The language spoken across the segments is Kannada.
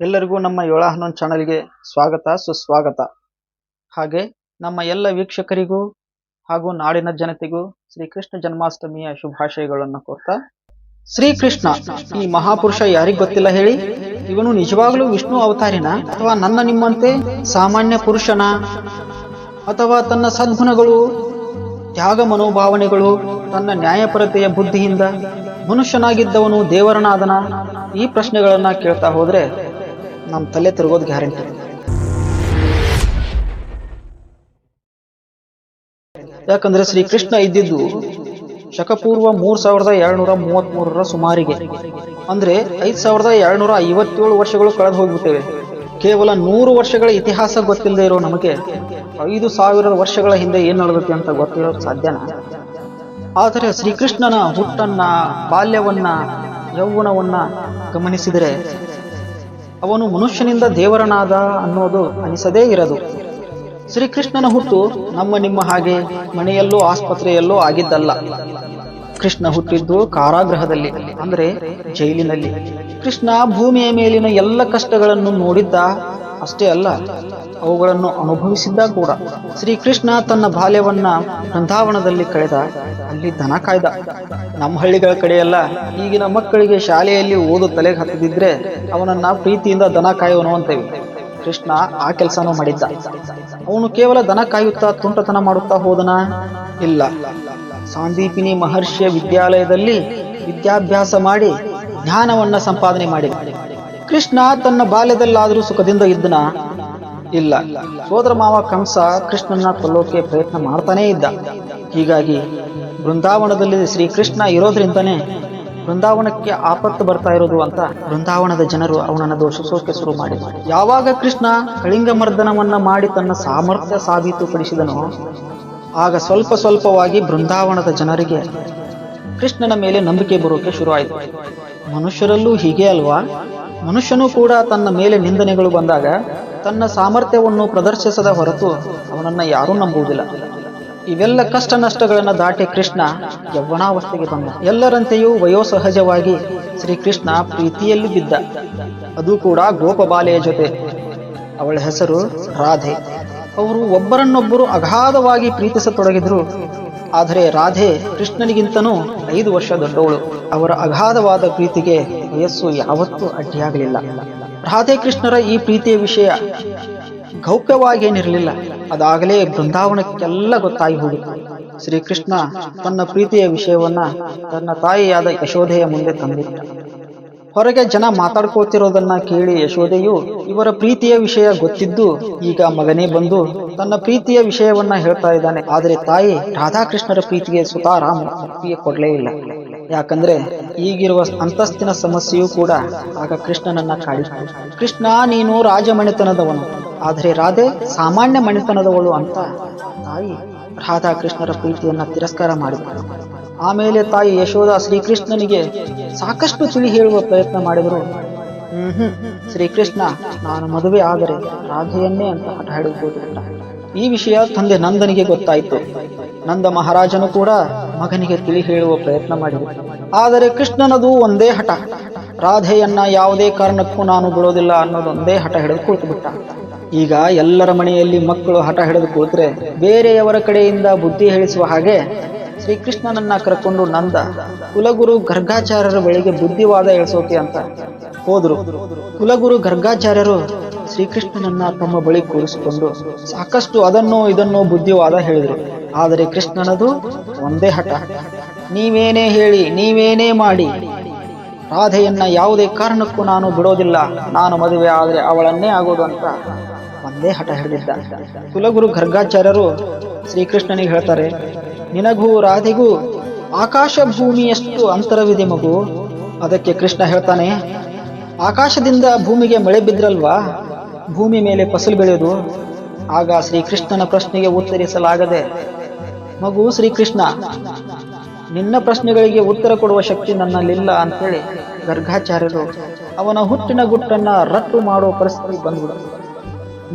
ಎಲ್ಲರಿಗೂ ನಮ್ಮ ಏಳ ಹನ್ನೊಂದು ಚಾನಲ್ಗೆ ಸ್ವಾಗತ, ಸುಸ್ವಾಗತ. ಹಾಗೆ ನಮ್ಮ ಎಲ್ಲ ವೀಕ್ಷಕರಿಗೂ ಹಾಗೂ ನಾಡಿನ ಜನತೆಗೂ ಶ್ರೀಕೃಷ್ಣ ಜನ್ಮಾಷ್ಟಮಿಯ ಶುಭಾಶಯಗಳನ್ನು ಕೋರ್ತಾ, ಶ್ರೀಕೃಷ್ಣ, ಈ ಮಹಾಪುರುಷ ಯಾರಿಗ್ ಗೊತ್ತಿಲ್ಲ ಹೇಳಿ? ಇವನು ನಿಜವಾಗ್ಲೂ ವಿಷ್ಣು ಅವತಾರಿನ ಅಥವಾ ನನ್ನ ನಿಮ್ಮಂತೆ ಸಾಮಾನ್ಯ ಪುರುಷನ ಅಥವಾ ತನ್ನ ಸದ್ಗುಣಗಳು, ತ್ಯಾಗ ಮನೋಭಾವನೆಗಳು, ತನ್ನ ನ್ಯಾಯಪರತೆಯ ಬುದ್ಧಿಯಿಂದ ಮನುಷ್ಯನಾಗಿದ್ದವನು ದೇವರನಾದನ ಈ ಪ್ರಶ್ನೆಗಳನ್ನ ಕೇಳ್ತಾ ಹೋದ್ರೆ ನಮ್ಮ ತಲೆ ತಿರುಗೋದು ಗ್ಯಾರಂಟಿ. ಯಾಕಂದ್ರೆ ಶ್ರೀಕೃಷ್ಣ ಇದ್ದಿದ್ದು ಶಕಪೂರ್ವ ಮೂರ್ ಸಾವಿರದ ಏಳ್ನೂರ ಮೂರರ ಸುಮಾರಿಗೆ. ಅಂದ್ರೆ ಐದ್ ಸಾವಿರದ ಏಳ್ನೂರ ಐವತ್ತೇಳು ವರ್ಷಗಳು ಕಳೆದು ಹೋಗ್ಬಿಟ್ಟಿವೆ. ಕೇವಲ ನೂರು ವರ್ಷಗಳ ಇತಿಹಾಸ ಗೊತ್ತಿಲ್ಲದೆ ಇರೋ ನಮಗೆ ಐದು ಸಾವಿರ ವರ್ಷಗಳ ಹಿಂದೆ ಏನ್ ನಡೆದೈತೆ ಅಂತ ಗೊತ್ತಿರೋ ಸಾಧ್ಯನ? ಆದರೆ ಶ್ರೀಕೃಷ್ಣನ ಹುಟ್ಟನ್ನ, ಬಾಲ್ಯವನ್ನ, ಯೌವನವನ್ನ ಗಮನಿಸಿದರೆ ಅವನು ಮನುಷ್ಯನಿಂದ ದೇವರನಾದ ಅನ್ನೋದು ಅನಿಸದೇ ಇರದು. ಶ್ರೀಕೃಷ್ಣನ ಹುಟ್ಟು ನಮ್ಮ ನಿಮ್ಮ ಹಾಗೆ ಮನೆಯಲ್ಲೋ ಆಸ್ಪತ್ರೆಯಲ್ಲೋ ಆಗಿದ್ದಲ್ಲ. ಕೃಷ್ಣ ಹುಟ್ಟಿದ್ದು ಕಾರಾಗೃಹದಲ್ಲಿ, ಅಂದ್ರೆ ಜೈಲಿನಲ್ಲಿ. ಕೃಷ್ಣ ಭೂಮಿಯ ಮೇಲಿನ ಎಲ್ಲ ಕಷ್ಟಗಳನ್ನು ನೋಡಿದ್ದ ಅಷ್ಟೇ ಅಲ್ಲ, ಅವುಗಳನ್ನು ಅನುಭವಿಸಿದ್ದ ಕೂಡ. ಶ್ರೀಕೃಷ್ಣ ತನ್ನ ಬಾಲ್ಯವನ್ನ ಬೃಂದಾವನದಲ್ಲಿ ಕಳೆದ, ಅಲ್ಲಿ ದನ ಕಾಯ್ದ. ನಮ್ಮ ಹಳ್ಳಿಗಳ ಕಡೆಯೆಲ್ಲ ಈಗಿನ ಮಕ್ಕಳಿಗೆ ಶಾಲೆಯಲ್ಲಿ ಓದು ತಲೆಗೆ ಹತ್ತದಿದ್ರೆ ಅವನನ್ನ ಪ್ರೀತಿಯಿಂದ ದನ ಕಾಯುವನು ಅಂತೇವೆ. ಕೃಷ್ಣ ಆ ಕೆಲಸನೂ ಮಾಡಿದ್ದ. ಅವನು ಕೇವಲ ದನ ಕಾಯುತ್ತಾ ತುಂಟತನ ಮಾಡುತ್ತಾ ಹೋದನ? ಇಲ್ಲ. ಸಾಂದೀಪಿನಿ ಮಹರ್ಷಿಯ ವಿದ್ಯಾಲಯದಲ್ಲಿ ವಿದ್ಯಾಭ್ಯಾಸ ಮಾಡಿ ಜ್ಞಾನವನ್ನ ಸಂಪಾದನೆ ಮಾಡಿದ. ಕೃಷ್ಣ ತನ್ನ ಬಾಲ್ಯದಲ್ಲಾದರೂ ಸುಖದಿಂದ ಇದ್ದನ? ಇಲ್ಲ. ಸೋದರ ಮಾವ ಕಂಸ ಕೃಷ್ಣನ ಕೊಲ್ಲೋಕೆ ಪ್ರಯತ್ನ ಮಾಡ್ತಾನೇ ಇದ್ದ. ಹೀಗಾಗಿ ಬೃಂದಾವನದಲ್ಲಿ ಶ್ರೀಕೃಷ್ಣ ಇರೋದ್ರಿಂದನೇ ಬೃಂದಾವನಕ್ಕೆ ಆಪತ್ತು ಬರ್ತಾ ಇರೋದು ಅಂತ ಬೃಂದಾವನದ ಜನರು ಅವನನ್ನು ದೋಷಿಸೋಕೆ ಶುರು ಮಾಡಿದರು. ಯಾವಾಗ ಕೃಷ್ಣ ಕಳಿಂಗ ಮರ್ದನವನ್ನ ಮಾಡಿ ತನ್ನ ಸಾಮರ್ಥ್ಯ ಸಾಬೀತುಪಡಿಸಿದನೋ, ಆಗ ಸ್ವಲ್ಪ ಸ್ವಲ್ಪವಾಗಿ ಬೃಂದಾವನದ ಜನರಿಗೆ ಕೃಷ್ಣನ ಮೇಲೆ ನಂಬಿಕೆ ಬರೋಕೆ ಶುರುವಾಯಿತು. ಮನುಷ್ಯರಲ್ಲೂ ಹೀಗೆ ಅಲ್ವಾ? ಮನುಷ್ಯನೂ ಕೂಡ ತನ್ನ ಮೇಲೆ ನಿಂದನೆಗಳು ಬಂದಾಗ ತನ್ನ ಸಾಮರ್ಥ್ಯವನ್ನು ಪ್ರದರ್ಶಿಸದ ಹೊರತು ಅವನನ್ನು ಯಾರೂ ನಂಬುವುದಿಲ್ಲ. ಇವೆಲ್ಲ ಕಷ್ಟ ನಷ್ಟಗಳನ್ನು ದಾಟಿ ಕೃಷ್ಣ ಯೌವನಾವಸ್ಥೆಗೆ ಬಂದ. ಎಲ್ಲರಂತೆಯೂ ವಯೋಸಹಜವಾಗಿ ಶ್ರೀಕೃಷ್ಣ ಪ್ರೀತಿಯಲ್ಲಿ ಬಿದ್ದ. ಅದು ಕೂಡ ಗೋಪಬಾಲೆಯ ಜೊತೆ. ಅವಳ ಹೆಸರು ರಾಧೆ. ಅವರು ಒಬ್ಬರನ್ನೊಬ್ಬರು ಅಗಾಧವಾಗಿ ಪ್ರೀತಿಸತೊಡಗಿದ್ರು. ಆದರೆ ರಾಧೆ ಕೃಷ್ಣನಿಗಿಂತನೂ ಐದು ವರ್ಷ ದೊಡ್ಡವಳು. ಅವರ ಅಗಾಧವಾದ ಪ್ರೀತಿಗೆ ವಯಸ್ಸು ಯಾವತ್ತೂ ಅಡ್ಡಿಯಾಗಲಿಲ್ಲ. ರಾಧೆ ಕೃಷ್ಣರ ಈ ಪ್ರೀತಿಯ ವಿಷಯ ಗೌಪ್ಯವಾಗೇನಿರಲಿಲ್ಲ ಅದಾಗಲೇ ಬೃಂದಾವನಕ್ಕೆಲ್ಲ ಗೊತ್ತಾಗಿ ಹೋಗಿತ್ತು. ಶ್ರೀಕೃಷ್ಣ ತನ್ನ ಪ್ರೀತಿಯ ವಿಷಯವನ್ನ ತನ್ನ ತಾಯಿಯಾದ ಯಶೋಧೆಯ ಮುಂದೆ ತಂದಿದ್ದ. ಹೊರಗೆ ಜನ ಮಾತಾಡ್ಕೋತಿರೋದನ್ನ ಕೇಳಿ ಯಶೋಧೆಯು ಇವರ ಪ್ರೀತಿಯ ವಿಷಯ ಗೊತ್ತಿದ್ದು ಈಗ ಮಗನೇ ಬಂದು ತನ್ನ ಪ್ರೀತಿಯ ವಿಷಯವನ್ನ ಹೇಳ್ತಾ ಇದ್ದಾನೆ. ಆದರೆ ತಾಯಿ ರಾಧಾಕೃಷ್ಣರ ಪ್ರೀತಿಗೆ ಸುತಾರಾಮ ಕೊಡ್ಲೇ ಇಲ್ಲ. ಯಾಕಂದ್ರೆ ಈಗಿರುವ ಅಂತಸ್ತಿನ ಸಮಸ್ಯೆಯೂ ಕೂಡ ಆಗ ಕೃಷ್ಣನನ್ನ ಕಾಡಿ. ಕೃಷ್ಣ, ನೀನು ರಾಜಮಣಿತನದವನು ಆದರೆ ರಾಧೆ ಸಾಮಾನ್ಯ ಮಣಿತನದವಳು ಅಂತ ತಾಯಿ ರಾಧಾಕೃಷ್ಣರ ಪ್ರೀತಿಯನ್ನ ತಿರಸ್ಕಾರ ಮಾಡಿದರು ಆಮೇಲೆ ತಾಯಿ ಯಶೋಧ ಶ್ರೀಕೃಷ್ಣನಿಗೆ ಸಾಕಷ್ಟು ತಿಳಿ ಹೇಳುವ ಪ್ರಯತ್ನ ಮಾಡಿದರು. ಹ್ಮ್ ಹ್ಮ್ ಶ್ರೀಕೃಷ್ಣ, ನಾನು ಮದುವೆ ಆದರೆ ರಾಧೆಯನ್ನೇ ಅಂತ ಹಠ ಹಿಡಿದು ಈ ವಿಷಯ ತಂದೆ ನಂದನಿಗೆ ಗೊತ್ತಾಯಿತು. ನಂದ ಮಹಾರಾಜನು ಕೂಡ ಮಗನಿಗೆ ತಿಳಿ ಹೇಳುವ ಪ್ರಯತ್ನ ಮಾಡಿದ. ಆದರೆ ಕೃಷ್ಣನದು ಒಂದೇ ಹಠ. ರಾಧೆಯನ್ನ ಯಾವುದೇ ಕಾರಣಕ್ಕೂ ನಾನು ಬಿಡೋದಿಲ್ಲ ಅನ್ನೋದೊಂದೇ ಹಠ ಹಿಡಿದು ಕುಳಿತು ಬಿಟ್ಟ. ಈಗ ಎಲ್ಲರ ಮನೆಯಲ್ಲಿ ಮಕ್ಕಳು ಹಠ ಹಿಡಿದು ಕುಳಿತರೆ ಬೇರೆಯವರ ಕಡೆಯಿಂದ ಬುದ್ಧಿ ಹೇಳಿಸುವ ಹಾಗೆ ಶ್ರೀಕೃಷ್ಣನನ್ನ ಕರ್ಕೊಂಡು ನಂದ, ಕುಲಗುರು ಗರ್ಗಾಚಾರ್ಯರ ಬಳಿಗೆ ಬುದ್ಧಿವಾದ ಇಳಿಸೋಕೆ ಅಂತ. ಹೋದ್ರು. ಕುಲಗುರು ಗರ್ಗಾಚಾರ್ಯರು ಶ್ರೀಕೃಷ್ಣನನ್ನ ತಮ್ಮ ಬಳಿ ಕೂರಿಸಿಕೊಂಡು ಸಾಕಷ್ಟು ಅದನ್ನು ಇದನ್ನು ಬುದ್ಧಿವಾದ ಹೇಳಿದ್ರು. ಆದರೆ ಕೃಷ್ಣನದು ಒಂದೇ ಹಠ. ನೀವೇನೇ ಹೇಳಿ, ನೀವೇನೇ ಮಾಡಿ. ರಾಧೆಯನ್ನ ಯಾವುದೇ ಕಾರಣಕ್ಕೂ ನಾನು ಬಿಡೋದಿಲ್ಲ. ನಾನು ಮದುವೆ ಆದರೆ ಅವಳನ್ನೇ ಆಗೋದು ಅಂತ ಒಂದೇ ಹಠ ಹಿಡಿದಿದ್ದ ಕುಲಗುರು ಗರ್ಗಾಚಾರ್ಯರು ಶ್ರೀಕೃಷ್ಣನಿಗೆ ಹೇಳ್ತಾರೆ, ನಿನಗೂ ರಾಧೆಗೂ ಆಕಾಶ ಭೂಮಿಯಷ್ಟು ಅಂತರವಿದೆ ಮಗು. ಅದಕ್ಕೆ ಕೃಷ್ಣ ಹೇಳ್ತಾನೆ, ಆಕಾಶದಿಂದ ಭೂಮಿಗೆ ಮಳೆ ಬಿದ್ರಲ್ವಾ? ಭೂಮಿ ಮೇಲೆ ಫಸಲು ಬೆಳೆಯೋದು ಆಗ ಶ್ರೀಕೃಷ್ಣನ ಪ್ರಶ್ನೆಗೆ ಉತ್ತರಿಸಲಾಗದೆ ಮಗು ಶ್ರೀಕೃಷ್ಣ, ನಿನ್ನ ಪ್ರಶ್ನೆಗಳಿಗೆ ಉತ್ತರ ಕೊಡುವ ಶಕ್ತಿ ನನ್ನಲ್ಲಿಲ್ಲ ಅಂತೇಳಿ ಗರ್ಗಾಚಾರ್ಯರು ಅವನ ಹುಟ್ಟಿನ ಗುಟ್ಟನ್ನ ರಟ್ಟು ಮಾಡೋ ಪರಿಸ್ಥಿತಿ ಬಂದ್ಬಿಡ.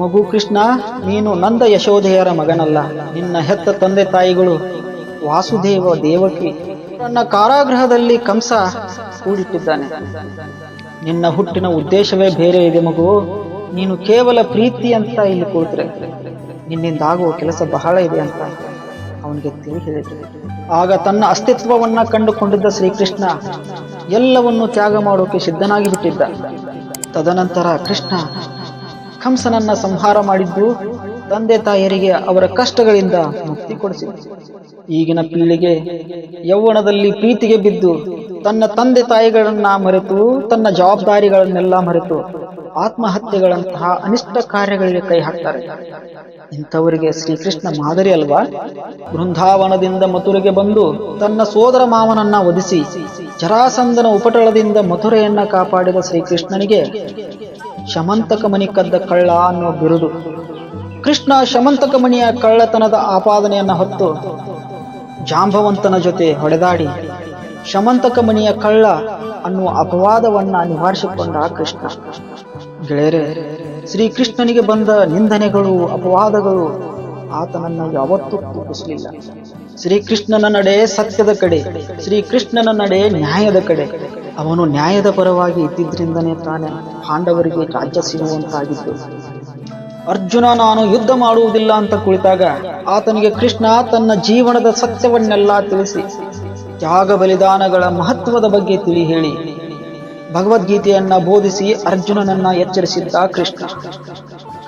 ಮಗು ಕೃಷ್ಣ, ನೀನು ನಂದ ಯಶೋಧೆಯರ ಮಗನಲ್ಲ, ನಿನ್ನ ಹೆತ್ತ ತಂದೆ ತಾಯಿಗಳು ವಾಸುದೇವ ದೇವಕಿ, ನನ್ನ ಕಾರಾಗೃಹದಲ್ಲಿ ಕಂಸ ಕೂಡಿಟ್ಟಿದ್ದಾನೆ. ನಿನ್ನ ಹುಟ್ಟಿನ ಉದ್ದೇಶವೇ ಬೇರೆ ಇದೆ ಮಗು, ನೀನು ಕೇವಲ ಪ್ರೀತಿ ಅಂತ ಇಲ್ಲಿ ಕೂತ್ರೆ ನಿನ್ನಿಂದ ಆಗುವ ಕೆಲಸ ಬಹಳ ಇದೆ ಅಂತ. ಅವನಿಗೆ ತಿಳಿ ಹೇಳಿದ್ರು ಆಗ ತನ್ನ ಅಸ್ತಿತ್ವವನ್ನ ಕಂಡುಕೊಂಡಿದ್ದ ಶ್ರೀಕೃಷ್ಣ ಎಲ್ಲವನ್ನು ತ್ಯಾಗ ಮಾಡೋಕೆ ಸಿದ್ಧನಾಗಿ ಬಿಟ್ಟಿದ್ದ ತದನಂತರ ಕೃಷ್ಣ ಕಂಸನನ್ನ ಸಂಹಾರ ಮಾಡಿದ್ದು ತಂದೆ ತಾಯಿಯರಿಗೆ ಅವರ ಕಷ್ಟಗಳಿಂದ ಮುಕ್ತಿ ಕೊಡಿಸಿದ. ಈಗಿನ ಪೀಳಿಗೆ ಯೌವನದಲ್ಲಿ ಪ್ರೀತಿಗೆ ಬಿದ್ದು ತನ್ನ ತಂದೆ ತಾಯಿಗಳನ್ನ ಮರೆತು ತನ್ನ ಜವಾಬ್ದಾರಿಗಳನ್ನೆಲ್ಲ ಮರೆತು ಆತ್ಮಹತ್ಯೆಗಳಂತಹ ಅನಿಷ್ಟ ಕಾರ್ಯಗಳಿಗೆ ಕೈ ಹಾಕ್ತಾರೆ. ಇಂಥವರಿಗೆ ಶ್ರೀಕೃಷ್ಣ ಮಾದರಿ ಅಲ್ವಾ? ಬೃಂದಾವನದಿಂದ ಮಥುರೆಗೆ ಬಂದು ತನ್ನ ಸೋದರ ಮಾವನನ್ನ ಒದಿಸಿ ಜರಾಸಂದನ ಉಪಟಳದಿಂದ ಮಥುರೆಯನ್ನ ಕಾಪಾಡಿದ ಶ್ರೀಕೃಷ್ಣನಿಗೆ ಶಮಂತಕ ಮಣಿ ಕದ್ದ ಕಳ್ಳ ಅನ್ನೋ ಬಿರುದು. ಕೃಷ್ಣ ಶಮಂತಕ ಮಣಿಯ ಕಳ್ಳತನದ ಆಪಾದನೆಯನ್ನ ಹೊತ್ತು ಜಾಂಬವಂತನ ಜೊತೆ ಹೊಡೆದಾಡಿ ಶಮಂತಕ ಮಣಿಯ ಕಳ್ಳ ಅನ್ನುವ ಅಪವಾದವನ್ನ ನಿವಾರಿಸಿಕೊಂಡ ಕೃಷ್ಣ. ಗೆಳೆಯರೆ, ಶ್ರೀಕೃಷ್ಣನಿಗೆ ಬಂದ ನಿಂದನೆಗಳು, ಅಪವಾದಗಳು ಆತನನ್ನು ಯಾವತ್ತೂ ತೂಗಿಸಲಿಲ್ಲ ಶ್ರೀಕೃಷ್ಣನ ನಡೆ ಸತ್ಯದ ಕಡೆ, ಶ್ರೀಕೃಷ್ಣನ ನಡೆ ನ್ಯಾಯದ ಕಡೆ. ಅವನು ನ್ಯಾಯದ ಪರವಾಗಿ ಇದ್ದಿದ್ದರಿಂದನೇ ತಾನೆ ಪಾಂಡವರಿಗೆ ರಾಜ್ಯ ಸಿಗುವಂತಾಗಿತ್ತು. ಅರ್ಜುನ, ನಾನು ಯುದ್ಧ ಮಾಡುವುದಿಲ್ಲ ಅಂತ ಕುಳಿತಾಗ ಆತನಿಗೆ ಕೃಷ್ಣ ತನ್ನ ಜೀವನದ ಸತ್ಯವನ್ನೆಲ್ಲ ತಿಳಿಸಿ ತ್ಯಾಗ ಬಲಿದಾನಗಳ ಮಹತ್ವದ ಬಗ್ಗೆ ತಿಳಿ ಹೇಳಿ. ಭಗವದ್ಗೀತೆಯನ್ನ ಬೋಧಿಸಿ ಅರ್ಜುನನನ್ನ ಎಚ್ಚರಿಸಿದ್ದ ಕೃಷ್ಣ.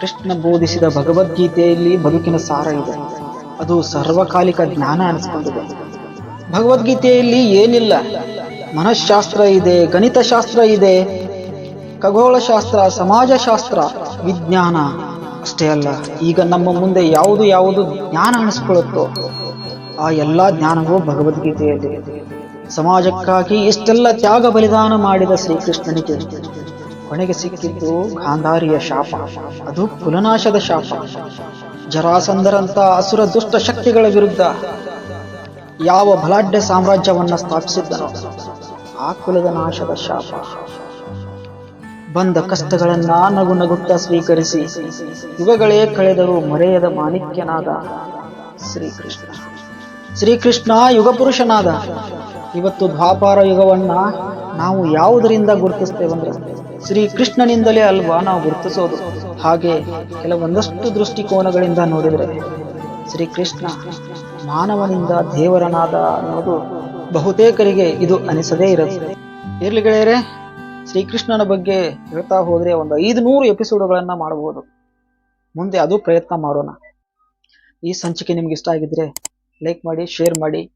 ಕೃಷ್ಣ ಬೋಧಿಸಿದ ಭಗವದ್ಗೀತೆಯಲ್ಲಿ ಬದುಕಿನ ಸಾರ ಇದೆ. ಅದು ಸರ್ವಕಾಲಿಕ ಜ್ಞಾನ ಅನಿಸ್ಕೊಂಡಿದೆ. ಭಗವದ್ಗೀತೆಯಲ್ಲಿ ಏನಿಲ್ಲ. ಮನಃಶಾಸ್ತ್ರ ಇದೆ, ಗಣಿತಶಾಸ್ತ್ರ ಇದೆ, ಖಗೋಳಶಾಸ್ತ್ರ, ಸಮಾಜಶಾಸ್ತ್ರ, ವಿಜ್ಞಾನ ಅಷ್ಟೇ ಅಲ್ಲ. ಈಗ ನಮ್ಮ ಮುಂದೆ ಯಾವುದು ಯಾವುದು ಜ್ಞಾನ ಅನಿಸ್ಕೊಳ್ಳುತ್ತೋ ಆ ಎಲ್ಲ ಜ್ಞಾನವೂ ಭಗವದ್ಗೀತೆಯಲ್ಲಿ ಸಮಾಜಕ್ಕಾಗಿ ಇಷ್ಟೆಲ್ಲ ತ್ಯಾಗ ಬಲಿದಾನ ಮಾಡಿದ ಶ್ರೀಕೃಷ್ಣನಿಗೆ ಕೊನೆಗೆ ಸಿಕ್ಕಿದ್ದು ಗಾಂಧಾರಿಯ ಶಾಪ. ಅದು ಕುಲನಾಶದ ಶಾಪ. ಜರಾಸಂದರಂತ ಅಸುರ ದುಷ್ಟ ಶಕ್ತಿಗಳ ವಿರುದ್ಧ ಯಾವ ಬಲಾಢ್ಯ ಸಾಮ್ರಾಜ್ಯವನ್ನ ಸ್ಥಾಪಿಸಿದ್ದನೋ ಆ ಕುಲದ ನಾಶದ ಶಾಪ. ಬಂದ ಕಷ್ಟಗಳನ್ನ ನಗು ನಗುತ್ತ ಸ್ವೀಕರಿಸಿ ಯುಗಗಳೇ ಕಳೆದರೂ ಮರೆಯದ ಮಾಣಿಕ್ಯನಾದ ಶ್ರೀಕೃಷ್ಣ. ಶ್ರೀಕೃಷ್ಣ ಯುಗ ಪುರುಷನಾದ ಇವತ್ತು ದ್ವಾಪಾರ ಯುಗವನ್ನ ನಾವು ಯಾವುದರಿಂದ ಗುರುತಿಸ್ತೇವೆಂದ್ರೆ, ಶ್ರೀ ಕೃಷ್ಣನಿಂದಲೇ ಅಲ್ವಾ ನಾವು ಗುರುತಿಸೋದು. ಹಾಗೆ ಕೆಲವೊಂದಷ್ಟು ದೃಷ್ಟಿಕೋನಗಳಿಂದ ನೋಡಿದರೆ ಶ್ರೀಕೃಷ್ಣ ಮಾನವನಿಂದ ದೇವರನಾದ ಅನ್ನೋದು ಬಹುತೇಕರಿಗೆ ಇದು ಅನಿಸದೇ ಇರುತ್ತೆ ಇರ್ಲಿ ಗೆಳೆಯರೆ ಶ್ರೀಕೃಷ್ಣನ ಬಗ್ಗೆ ಹೇಳ್ತಾ ಹೋದ್ರೆ ಒಂದು ಐದು ನೂರು ಎಪಿಸೋಡ್ಗಳನ್ನ ಮಾಡಬಹುದು ಮುಂದೆ ಅದು ಪ್ರಯತ್ನ ಮಾಡೋಣ. ಈ ಸಂಚಿಕೆ ನಿಮ್ಗೆ ಇಷ್ಟ ಆಗಿದ್ರೆ ಲೈಕ್ ಮಾಡಿ, ಶೇರ್ ಮಾಡಿ.